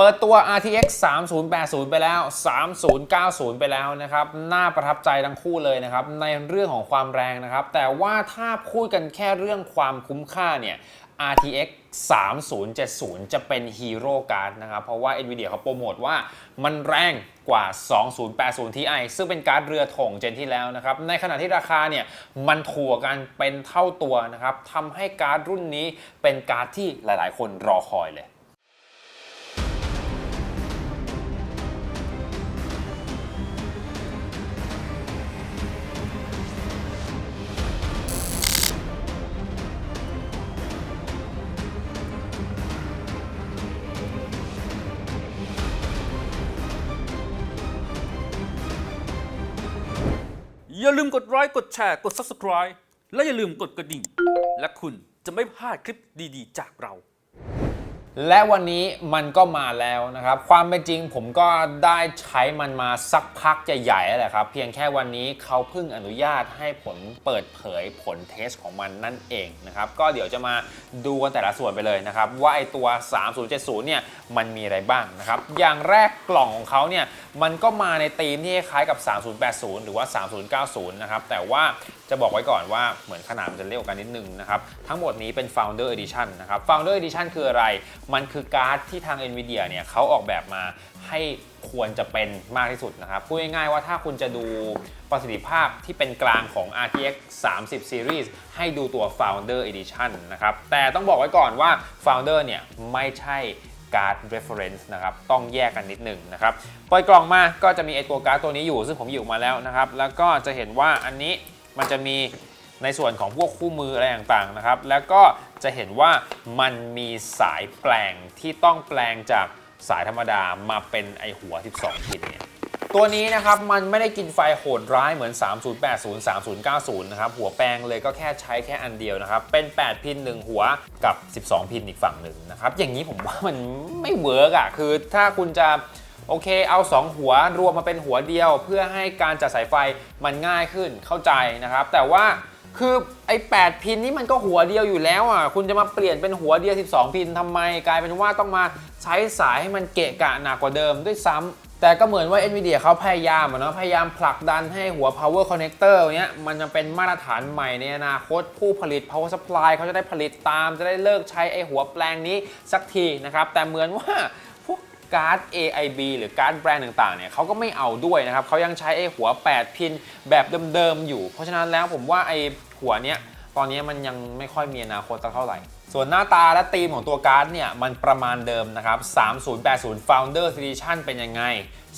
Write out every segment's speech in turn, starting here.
เปิดตัว RTX 3080 ไปแล้ว 3090 ไปแล้วนะครับ น่าประทับใจทั้งคู่เลยนะครับ ในเรื่องของความแรงนะครับ แต่ว่าถ้าพูดกันแค่เรื่องความคุ้มค่าเนี่ย RTX 3070 จะเป็นฮีโร่การ์ดนะครับ เพราะว่า NVIDIA เขาโปรโมทว่ามันแรงกว่า 2080 Ti ซึ่งเป็นการ์ดเรือธงเจนที่แล้วนะครับ ในขณะที่ราคาเนี่ยมันถัวกันเป็นเท่าตัวนะครับทำให้การ์ดรุ่นนี้เป็นการ์ดที่หลาย ๆ คนรอคอยเลย อย่าลืมกดไลค์กดแชร์กด Subscribe และอย่าลืมกดกระดิ่ง และคุณจะไม่พลาดคลิปดีๆ จากเรา และวันนี้มันก็มาแล้วนะครับ ความเป็นจริงผมก็ได้ใช้มันมาสักพักใหญ่ๆแล้วแหละครับ เพียงแค่วันนี้เขาเพิ่งอนุญาตให้ผลเปิดเผยผลเทสของมันนั่นเองนะครับ ก็เดี๋ยวจะมาดูกันแต่ละส่วนไปเลยนะครับ ว่าไอตัว 3070 เนี่ยมันมีอะไรบ้างนะครับ อย่างแรกกล่องของเขาเนี่ยมันก็มาในธีมที่คล้ายกับ 3080 หรือว่า 3090 นะครับ แต่ว่า จะบอกไว้ก่อนว่าเหมือนขนาดมันจะเล็กกว่ากันนิดนึงนะครับ ทั้งหมดนี้เป็น Founder Edition นะครับ Founder Edition คืออะไร มันคือการ์ดที่ทาง NVIDIA เนี่ยเขาออกแบบมาให้ควรจะเป็นมากที่สุดนะครับ พูดง่ายๆว่าถ้าคุณจะดูประสิทธิภาพที่เป็นกลางของ RTX 30 Series ให้ดูตัว Founder Edition นะครับ แต่ต้องบอกไว้ก่อนว่า Founder เนี่ยไม่ใช่การ์ด reference นะครับ ต้องแยกกันนิดหนึ่งนะครับเปิดกล่องมาก็จะมีไอตัวการ์ดตัวนี้อยู่ ซึ่งผมหยิบมาแล้วนะครับ แล้วก็จะเห็นว่าอันนี้ มันจะมีในส่วนของพวกคู่มืออะไรต่างๆนะครับ แล้วก็จะเห็นว่ามันมีสายแปลงที่ต้องแปลงจากสายธรรมดามาเป็นไอหัว 12 พินเนี่ยตัวนี้นะครับมันไม่ได้กินไฟโหดร้ายเหมือน 3080 3090 นะครับ หัวแปลงเลยก็แค่ใช้แค่อันเดียวนะครับ เป็น 8 พิน 1 หัวกับ 12 พินอีกฝั่งหนึ่งนะครับ อย่างนี้ผมว่ามันไม่เวิร์กอะคือถ้าคุณจะ โอเค เอา 2 หัวรวมมาเป็นหัวเดียว เพื่อให้การจัดสายไฟมันง่ายขึ้นเข้าใจนะครับ แต่ว่าคือไอ้8พินนี่มันก็หัวเดียวอยู่แล้วอะคุณจะมาเปลี่ยนเป็นหัวเดียว 12 พินทำไม กลายเป็นว่าต้องมาใช้สายให้มันเกะกะหนักกว่าเดิมด้วยซ้ำแต่ก็เหมือนว่า NVIDIA เขาพยายามอะเนาะพยายามผลักดันให้หัว power connector เนี้ยมันจะเป็นมาตรฐานใหม่ในอนาคตผู้ผลิต power supply เขาจะได้ผลิตตาม จะได้เลิกใช้ไอ้หัวแปลงนี้สักทีนะครับแต่เหมือนว่า การ์ด AIB หรือการ์ดแบรนด์ต่างๆเนี่ยเขาก็ไม่เอาด้วยนะครับเขายังใช้ไอ้หัว 8 พินแบบเดิมๆอยู่ เพราะฉะนั้นแล้วผมว่าไอ้หัวเนี้ยตอนนี้มันยังไม่ค่อยมีอนาคตเท่าไหร่ ส่วนหน้าตาและธีมของตัวการ์ดเนี่ยมันประมาณเดิมนะครับ 3080 Founder Edition เป็นยังไง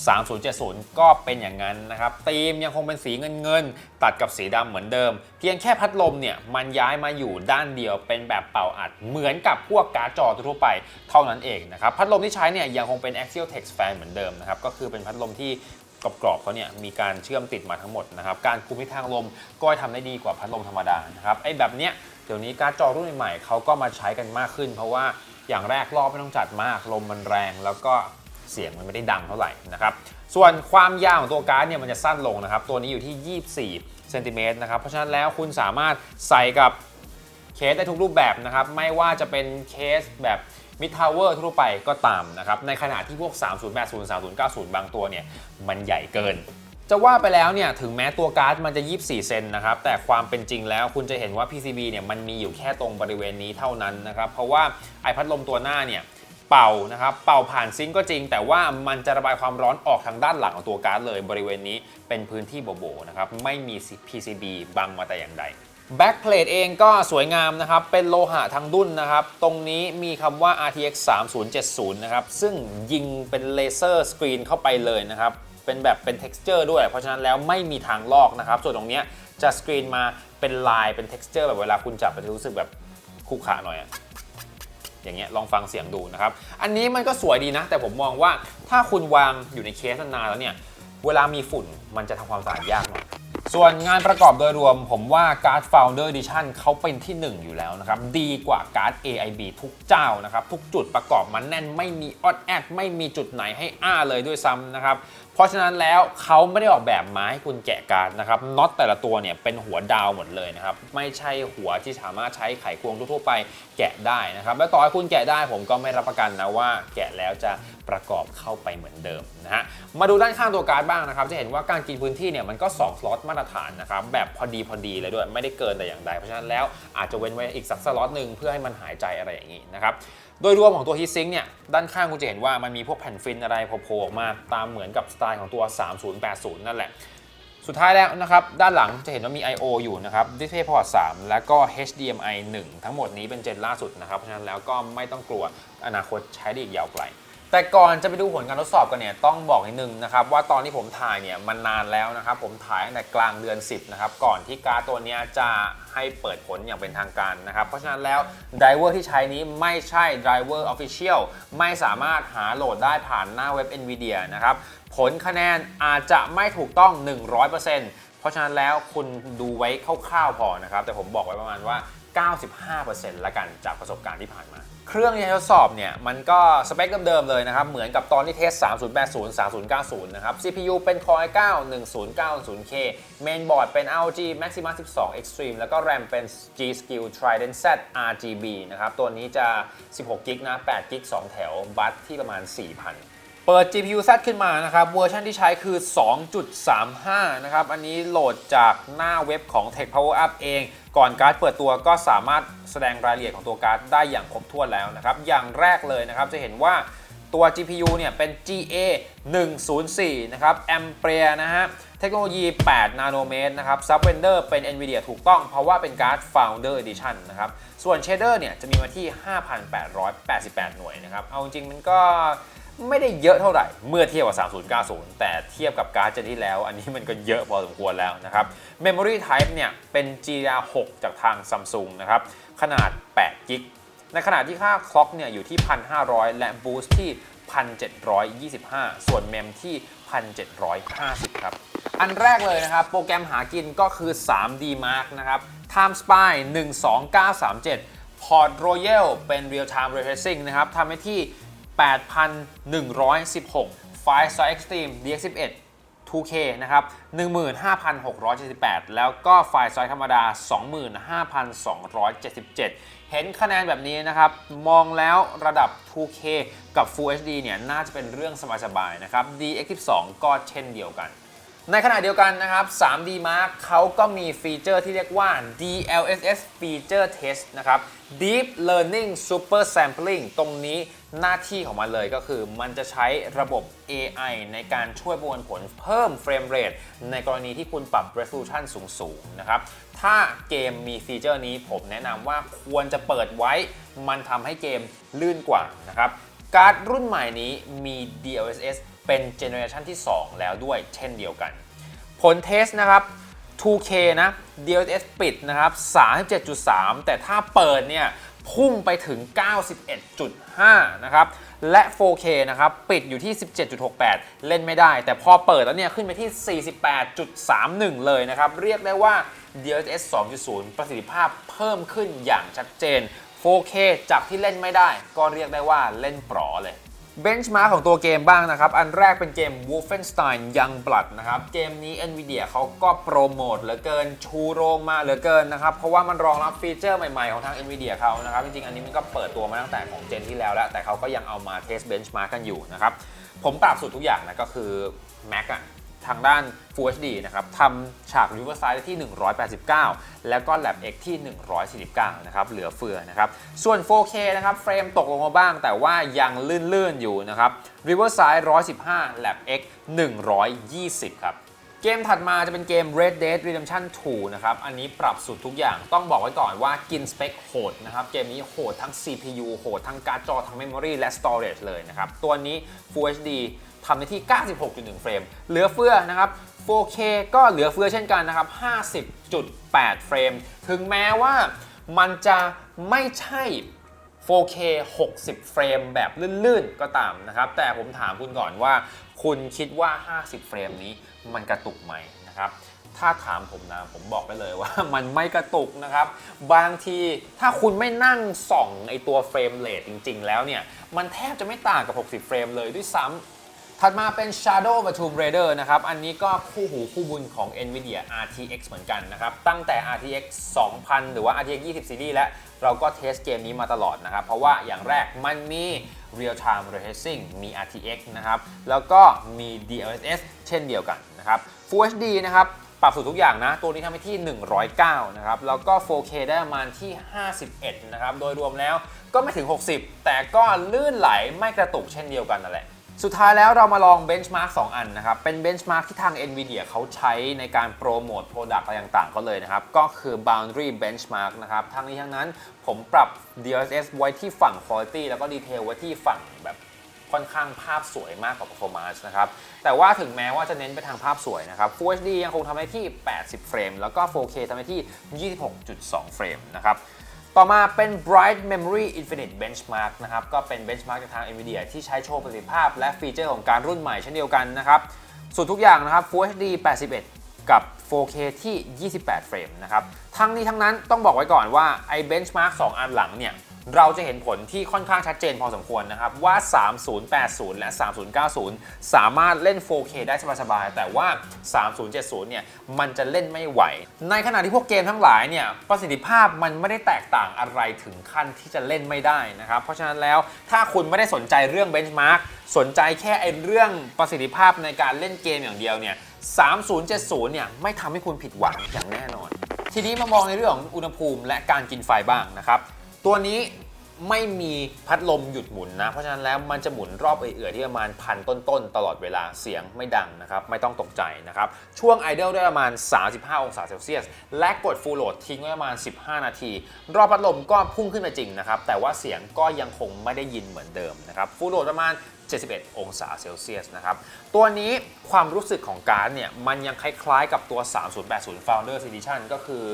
3070 ก็เป็นอย่างนั้นนะครับธีมยังคงเป็นสีเงินเงินๆตัดกับสีดำเหมือนเดิม เพียงแค่พัดลมเนี่ยมันย้ายมาอยู่ด้านเดียวเป็นแบบเป่าอัดเหมือนกับพวกการ์ดจอทั่วไปเท่านั้นเองนะครับพัดลมที่ใช้เนี่ยยังคงเป็น Axial Tex Fan เหมือนเดิมนะครับก็คือเป็นพัดลมที่กรอบๆเขาเนี่ยมีการเชื่อมติดมาทั้งหมดนะครับการคุมทิศทางลมก็ทำได้ดีกว่าพัดลมธรรมดานะครับไอ้แบบเนี้ยเดี๋ยวนี้การ์ดจอรุ่นใหม่เขาก็มาใช้กันมากขึ้น เพราะว่าอย่างแรกรอบไม่ต้องจัดมากลมมันแรง แล้วก็ เสียงมันไม่ได้ดังเท่าไหร่นะครับ ส่วนความยาวของตัวการ์ดเนี่ยมันจะสั้นลงนะครับ ตัวนี้อยู่ที่ 24เซนติเมตรนะครับ เพราะฉะนั้นแล้วคุณสามารถใส่กับเคสได้ทุกรูปแบบนะครับ ไม่ว่าจะเป็นเคสแบบมิดทาวเวอร์ทั่วไปก็ตามนะครับ ในขณะที่พวก 3080 3090 บางตัวเนี่ยมันใหญ่เกินจะว่าไปแล้วเนี่ยถึงแม้ตัวการ์ดมันจะ 24 เซนนะครับ แต่ความเป็นจริงแล้วคุณจะเห็นว่า PCB เนี่ยมันมีอยู่แค่ตรงบริเวณนี้เท่านั้นนะครับ เพราะว่าไอพัดลมตัวหน้าเนี่ย เป่านะครับ เป่าผ่านซิงก์ก็จริง แต่ว่ามันจะระบายความร้อนออกทางด้านหลังของตัวการ์ดเลย บริเวณนี้เป็นพื้นที่โบๆนะครับ ไม่มี PCB บังมาแต่อย่างใดแบ็กเพลทเองก็สวยงามนะครับ เป็นโลหะทั้งดุ้นนะครับ ตรงนี้มีคำว่า RTX 3070 นะครับ ซึ่งยิงเป็นเลเซอร์สกรีนเข้าไปเลยนะครับ เป็นแบบเป็น texture ด้วย เพราะฉะนั้นแล้วไม่มีทางลอกนะครับ ส่วนตรงนี้จะสกรีนมาเป็นลายเป็น texture แบบเวลาคุณจับจะรู้สึกแบบคุกขาหน่อยอะ อย่างเงี้ยลองฟังเสียงดูนะครับ อันนี้มันก็สวยดีนะ แต่ผมมองว่าถ้าคุณวางอยู่ในเคสนานๆแล้วเนี่ยเวลามีฝุ่นมันจะทำความสะอาดยากหน่อยส่วนงานประกอบโดยรวมผมว่าการ์ด Founder Edition เขาเป็นที่ 1 อยู่แล้วนะครับ ดีกว่าการ์ด AIB ทุกเจ้านะครับ ทุกจุดประกอบมันแน่นไม่มีออดแอดไม่มีจุดไหนให้อ้าเลยด้วยซ้ำนะครับเพราะฉะนั้นแล้วเขาไม่ได้ออกแบบมาให้คุณแกะการนะครับน็อตแต่ละตัวเนี่ยเป็นหัวดาวหมดเลยนะครับไม่ใช่หัวที่สามารถใช้ไขควงทั่วไปแกะได้นะครับและต่อให้คุณแกะได้ผมก็ไม่รับประกันนะว่า แกะแล้วจะประกอบเข้าไปเหมือนเดิมนะฮะมาดูด้านข้างตัวการ์ดบ้างนะครับจะเห็นว่าการกินพื้นที่เนี่ยมันก็2สล็อตมาตรฐานนะครับแบบพอดีพอดีเลยด้วยไม่ได้เกินแต่อย่างใดเพราะฉะนั้นแล้วอาจจะเว้นไว้อีกสักสล็อตหนึ่งเพื่อให้มันหายใจอะไรอย่างนี้นะครับ โดยรวมของตัวฮีซิงเนี่ย ด้านข้างคุณจะเห็นว่ามันมีพวกแผ่นฟินอะไรโผล่ออกมาตามเหมือนกับสไตล์ของตัว 3080 นั่นแหละ สุดท้ายแล้วนะครับ ด้านหลังจะเห็นว่ามี I/O อยู่นะครับ DisplayPort 3 แล้วก็ HDMI 1 ทั้งหมดนี้เป็นเจนล่าสุดนะครับ เพราะฉะนั้นแล้วก็ไม่ต้องกลัวอนาคตใช้ได้อีกยาวไกลแต่ก่อนจะไปดูผลการทดสอบกันเนี่ยต้องบอกนิดนึงนะครับว่าตอนที่ผมถ่ายเนี่ยมันนานแล้วนะครับผมถ่ายตั้งแต่กลางเดือน 10นะครับก่อนที่การ์ดตัวเนี้ยจะ ให้เปิดผลอย่างเป็นทางการนะครับ เพราะฉะนั้นแล้วไดเวอร์ที่ใช้นี้ไม่ใช่ไดเวอร์ออฟฟิเชียลไม่สามารถหาโหลดได้ผ่านหน้าเว็บ NVIDIA นะครับ ผลคะแนนอาจจะไม่ถูกต้อง 100%เพราะฉะนั้นแล้วคุณดูไว้คร่าวๆพอนะครับ แต่ผมบอกไว้ประมาณว่า 95%ละกันจากประสบการณ์ที่ผ่านมา เครื่องที่ทดสอบเนี่ย มันก็สเปคเดิมๆเลยนะครับ เหมือนกับตอนที่เทส 3080 3090 นะครับ CPU เป็น Core i9 1090K Mainboard เป็น ROG Maxima 12 Extreme แล้วก็ RAM เป็น G Skill Trident Z RGB นะครับ ตัวนี้จะ 16 g b นะ 8 g b 2 แถว บัตที่ประมาณ 4,000 เปิด GPU Z ขึ้นมานะครับ เวอร์ชันที่ใช้คือ 2.35 นะครับ อันนี้โหลดจากหน้าเว็บของ Tech Power Up เอง ก่อนการ์ดเปิดตัวก็สามารถแสดงรายละเอียดของตัวการ์ดได้อย่างครบถ้วนแล้วนะครับ อย่างแรกเลยนะครับ จะเห็นว่าตัว GPU เนี่ยเป็น GA 104 นะครับ Ampere นะฮะ เทคโนโลยี 8 นาโนเมตรนะครับ ซับเรนเดอร์เป็น NVIDIA ถูกต้อง เพราะว่าเป็นการ์ด Founder Edition นะครับ ส่วนเชเดอร์เนี่ยจะมีมาที่ 5,888 หน่วยนะครับ เอาจริงมันก็ ไม่ได้เยอะเท่าไหร่ เมื่อเทียบกับ 3090 แต่เทียบกับการ์ดเจนที่แล้ว อันนี้มันก็เยอะพอสมควรแล้วนะครับ Memory Type เนี่ยเป็น GDDR6 จากทาง Samsung นะครับขนาด8กิกในขณะที่ค่าคล็อกเนี่ยอยู่ที่ 1,500 และ Boost ที่ 1,725 ส่วนเมมที่ 1,750 ครับ อันแรกเลยนะครับ โปรแกรมหากินก็คือ 3D Mark นะครับ Time Spy 12937 Port Royal เป็น Real Time Ray Tracing นะครับทำให้ที่ 8,116 File Size Extreme DX11 2K นะครับ 15,678 แล้วก็ไฟล์ซอยธรรมดา 25,277 เห็นคะแนนแบบนี้นะครับ มองแล้วระดับ 2K กับ Full HD เนี่ย น่าจะเป็นเรื่องสบายๆ นะครับ DX12 ก็เช่นเดียวกัน ในขณะเดียวกันนะครับ 3D Mark เขาก็มีฟีเจอร์ที่เรียกว่า DLSS Feature Test นะครับ Deep Learning Super Sampling ตรงนี้ หน้าที่ของมันเลยก็คือมันจะใช้ระบบ AI ในการช่วยประมวลผลเพิ่มเฟรมเรทในกรณีที่คุณปรับ resolution สูง ๆ นะครับ ถ้าเกมมีฟีเจอร์นี้ผมแนะนำว่าควรจะเปิดไว้ มันทำให้เกมลื่นกว่านะครับ การ์ดรุ่นใหม่นี้มี DLSS เป็นเจเนอเรชันที่ 2 แล้วด้วยเช่นเดียวกัน ผลเทสนะครับ 2K นะ DLSS ปิดนะครับ 37.3 แต่ถ้าเปิดเนี่ย พุ่งไปถึง 91.5 นะครับ และ 4K นะครับ ปิดอยู่ที่ 17.68 เล่นไม่ได้ แต่พอเปิดแล้วเนี่ย ขึ้นไปที่ 48.31 เลยนะครับ เรียกได้ว่า DLSS 2.0 ประสิทธิภาพเพิ่มขึ้นอย่างชัดเจน 4K จากที่เล่นไม่ได้ ก็เรียกได้ว่าเล่นปลอเลย เบนช์มาร์ของตัวเกมบ้างนะครับ อันแรกเป็นเกม Wolfenstein Youngblood นะครับ เกมนี้ NVIDIA เขาก็โปรโมทเหลือเกินชูโรงมาเหลือเกินนะครับ เพราะว่ามันรองรับฟีเจอร์ใหม่ๆ ของทาง NVIDIA เขานะครับ จริงๆ อันนี้มันก็เปิดตัวมาตั้งแต่ของเจนที่แล้วแล้ว แต่เขาก็ยังเอามาเทสเบนช์มาร์กันอยู่นะครับ ผมปรับสุดทุกอย่างนะก็คือ Mac อะ ทางด้าน Full HD นะครับทำฉาก Riverside ได้ที่ 189 แล้วก็ Lab X ที่ 149 นะครับ เหลือเฟือนะครับ ส่วน 4K นะครับ เฟรมตกลงมาบ้าง แต่ว่ายังลื่น ๆ อยู่นะครับ Riverside 115 Lab X 120 ครับเกมถัดมาจะเป็นเกม Red Dead Redemption 2 นะครับ อันนี้ปรับสุดทุกอย่าง ต้องบอกไว้ก่อนว่ากินสเปคโหดนะครับ เกมนี้โหดทั้ง CPU โหดทั้งการ์ดจอ ทั้ง Memory และ Storage เลยนะครับ ตัวนี้ Full HD ำในที่ 96.1 เฟรม เหลือเฟือนะครับ 4K ก็เหลือเฟือเช่นกันนะครับ 50.8 เฟรม ถึงแม้ว่ามันจะไม่ใช่ 4K 60 เฟรมแบบลื่นๆ ก็ตามนะครับ แต่ผมถามคุณก่อนว่า คุณคิดว่า 50 เฟรมนี้มันกระตุกไหมนะครับถ้าถามผมนะ ผมบอกไปเลยว่ามันไม่กระตุกนะครับ บางทีถ้าคุณไม่นั่งส่องไอตัวเฟรมเรทจริง ๆ แล้วเนี่ย มันแทบจะไม่ต่างกับ 60 เฟรมเลยด้วยซ้ำ ถัดมาเป็น Shadow of the Tomb Raider นะครับ อันนี้ก็คู่หูคู่บุญของ NVIDIA RTX เหมือนกันนะครับ ตั้งแต่ RTX 2000 หรือว่า RTX 20ซีรีส์และเราก็เทสเกมนี้มาตลอดนะครับ เพราะว่าอย่างแรกมันมี Real Time Ray Tracing มี RTX นะครับ แล้วก็มี DLSS เช่นเดียวกันนะครับ Full HD นะครับปรับสูตรทุกอย่างนะ ตัวนี้ทำให้ที่ 109 นะครับ แล้วก็ 4K ได้ประมาณที่ 51 นะครับ โดยรวมแล้วก็ไม่ถึง 60 แต่ก็ลื่นไหลไม่กระตุกเช่นเดียวกันนั่นแหละ สุดท้ายแล้วเรามาลองเบนช์มาร์ก2อันนะครับ เป็นเบนช์มาร์กที่ทาง NVIDIA เขาใช้ในการโปรโมทโปรดักต์อะไรต่างๆ ก็เลยนะครับ ก็คือ Boundary Benchmark นะครับ ทั้งนี้ทั้งนั้นผมปรับ DLSS ไว้ที่ฝั่ง Quality แล้วก็ Detail ไว้ที่ฝั่งแบบค่อนข้างภาพสวยมากกว่า Performance นะครับ แต่ว่าถึงแม้ว่าจะเน้นไปทางภาพสวยนะครับ Full HD ยังคงทำได้ที่ 80 เฟรม แล้วก็ 4K ทำได้ที่ 26.2 เฟรมนะครับ ต่อมาเป็น Bright Memory Infinite Benchmark นะครับ ก็เป็น benchmark จากทาง NVIDIA ที่ใช้โชว์ประสิทธิภาพ และฟีเจอร์ของการรุ่นใหม่เช่นเดียวกันนะครับ ส่วนทุกอย่างนะครับ Full HD 81 กับ 4K ที่ 28 เฟรมนะครับ ทั้งนี้ทั้งนั้นต้องบอกไว้ก่อนว่าไอ้ benchmark 2 อันหลังเนี่ย เราจะเห็นผลที่ค่อนข้างชัดเจนพอสมควรนะครับว่า 3080 และ 3090 สามารถเล่น 4K ได้สบายๆแต่ว่า 3070 เนี่ยมันจะเล่นไม่ไหว ในขณะที่พวกเกมทั้งหลายเนี่ยประสิทธิภาพมันไม่ได้แตกต่างอะไรถึงขั้นที่จะเล่นไม่ได้นะครับเพราะฉะนั้นแล้วถ้าคุณไม่ได้สนใจเรื่อง benchmark สนใจแค่ไอ้เรื่องประสิทธิภาพในการเล่นเกมอย่างเดียวเนี่ย 3070 เนี่ยไม่ทำให้คุณผิดหวังอย่างแน่นอน ทีนี้มามองในเรื่องของอุณหภูมิและการกินไฟบ้างนะครับ ตัวนี้ไม่มีพัดลมหยุดหมุนนะ เพราะฉะนั้นแล้วมันจะหมุนรอบเอื่อยๆที่ประมาณพันต้นๆ ตลอดเวลาเสียงไม่ดังนะครับ ไม่ต้องตกใจนะครับ ช่วงไอเดลได้ประมาณ 35 องศาเซลเซียส และกดฟูลโหลดทิ้งไว้ประมาณ 15 นาที รอบพัดลมก็พุ่งขึ้นมาจริงนะครับ แต่ว่าเสียงก็ยังคงไม่ได้ยินเหมือนเดิมนะครับฟูลโหลดประมาณ 71 องศาเซลเซียสนะครับ ตัวนี้ความรู้สึกของการ์ดเนี่ยมันยังคล้ายๆกับตัว 3080 Founders Edition ก็คือ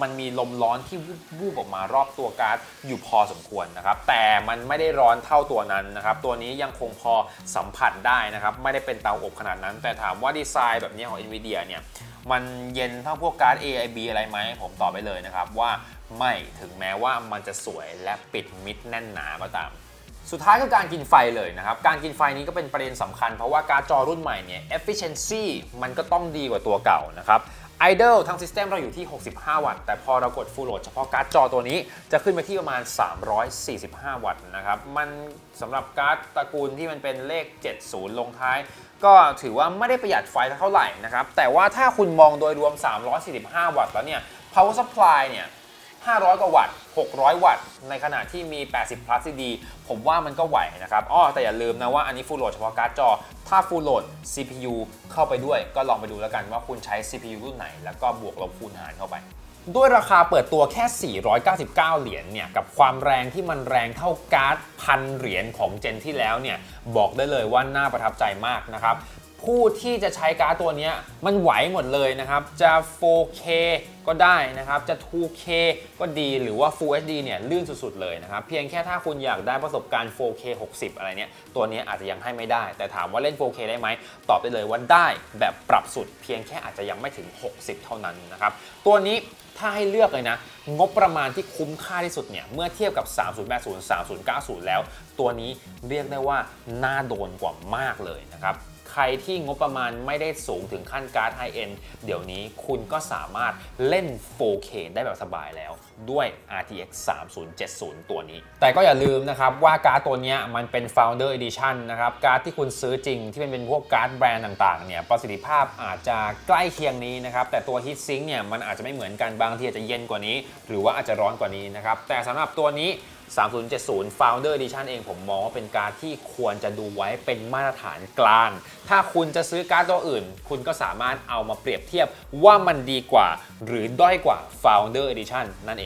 มันมีลมร้อนที่วูบออกมารอบตัวการ์ดอยู่พอสมควรนะครับ แต่มันไม่ได้ร้อนเท่าตัวนั้นนะครับ ตัวนี้ยังคงพอสัมผัสได้นะครับ ไม่ได้เป็นเตาอบขนาดนั้น แต่ถามว่าดีไซน์แบบนี้ของ NVIDIA เนี่ยมันเย็นเท่าพวกการ์ด AIB อะไรไหมผมตอบไปเลยนะครับว่าไม่ถึงแม้ว่ามันจะสวยและปิดมิดแน่นหนาก็ตาม สุดท้ายคือการกินไฟเลยนะครับ การกินไฟนี้ก็เป็นประเด็นสำคัญ เพราะว่าการ์ดจอรุ่นใหม่เนี่ย efficiency มันก็ต้องดีกว่าตัวเก่านะครับ Idle ทั้ง System เราอยู่ที่ 65 วัตต์ แต่พอเรากด Full Load เฉพาะการ์ดจอตัวนี้จะขึ้นไปที่ประมาณ 345 วัตต์นะครับ มันสำหรับการ์ดตระกูลที่มันเป็นเลข 70 ลงท้าย ก็ถือว่าไม่ได้ประหยัดไฟเท่าไหร่นะครับ แต่ว่าถ้าคุณมองโดยรวม 345 วัตต์แล้วเนี่ย power supply เนี่ย 500 กว่าวัตต์ 600 วัตต์ ในขณะที่มี 80 plus CD ผมว่ามันก็ไหวนะครับ อ้อ แต่อย่าลืมนะว่าอันนี้ full load เฉพาะการ์ดจอ ถ้า full load CPU เข้าไปด้วย ก็ลองไปดูแล้วกันว่าคุณใช้ CPU รุ่นไหน แล้วก็บวกลบคูณหารเข้าไปด้วยราคาเปิดตัวแค่ 499 เหรียญเนี่ย กับความแรงที่มันแรงเท่าการ์ดพันเหรียญของเจนที่แล้วเนี่ย บอกได้เลยว่าน่าประทับใจมากนะครับ ผู้ที่จะใช้การ์ดตัวนี้มันไหวหมดเลยนะครับ จะ 4K ก็ได้นะครับ จะ 2K ก็ดีหรือว่า Full HD เนี่ยลื่นสุดๆเลยนะครับ เพียงแค่ถ้าคุณอยากได้ประสบการณ์ 4K 60 อะไรเนี่ย ตัวนี้อาจจะยังให้ไม่ได้ แต่ถามว่าเล่น 4K ได้ไหม ตอบได้เลยว่าได้แบบปรับสุด เพียงแค่อาจจะยังไม่ถึง 60 เท่านั้นนะครับ ตัวนี้ถ้าให้เลือกเลยนะ งบประมาณที่คุ้มค่าที่สุดเนี่ย เมื่อเทียบกับ 3080 3090 แล้ว ตัวนี้เรียกได้ว่าน่าโดนกว่ามากเลยนะครับ รที่งบประมาณไม่ได้สูงถึงขั้นการ์ดไฮเอ็นเดี๋ยวนี้คุณก็สามารถเล่น 4K ได้แบบสบายแล้ว ด้วย RTX 3070 ตัวนี้ แต่ก็อย่าลืมนะครับว่าการ์ดตัวนี้มันเป็น Founder Edition นะครับ การ์ดที่คุณซื้อจริงที่เป็นพวกการ์ดแบรนด์ต่างๆ เนี่ย ประสิทธิภาพอาจจะใกล้เคียงนี้นะครับ แต่ตัว Heat Sink เนี่ย มันอาจจะไม่เหมือนกัน บางทีอาจจะเย็นกว่านี้ หรือว่าอาจจะร้อนกว่านี้นะครับ แต่สำหรับตัวนี้ 3070 Founder Edition เองผมมองว่าเป็นการ์ดที่ควรจะดูไว้เป็นมาตรฐานกลาง ถ้าคุณจะซื้อการ์ดตัวอื่น คุณก็สามารถเอามาเปรียบเทียบว่ามันดีกว่า หรือด้อยกว่า Founder Edition นั่นเอง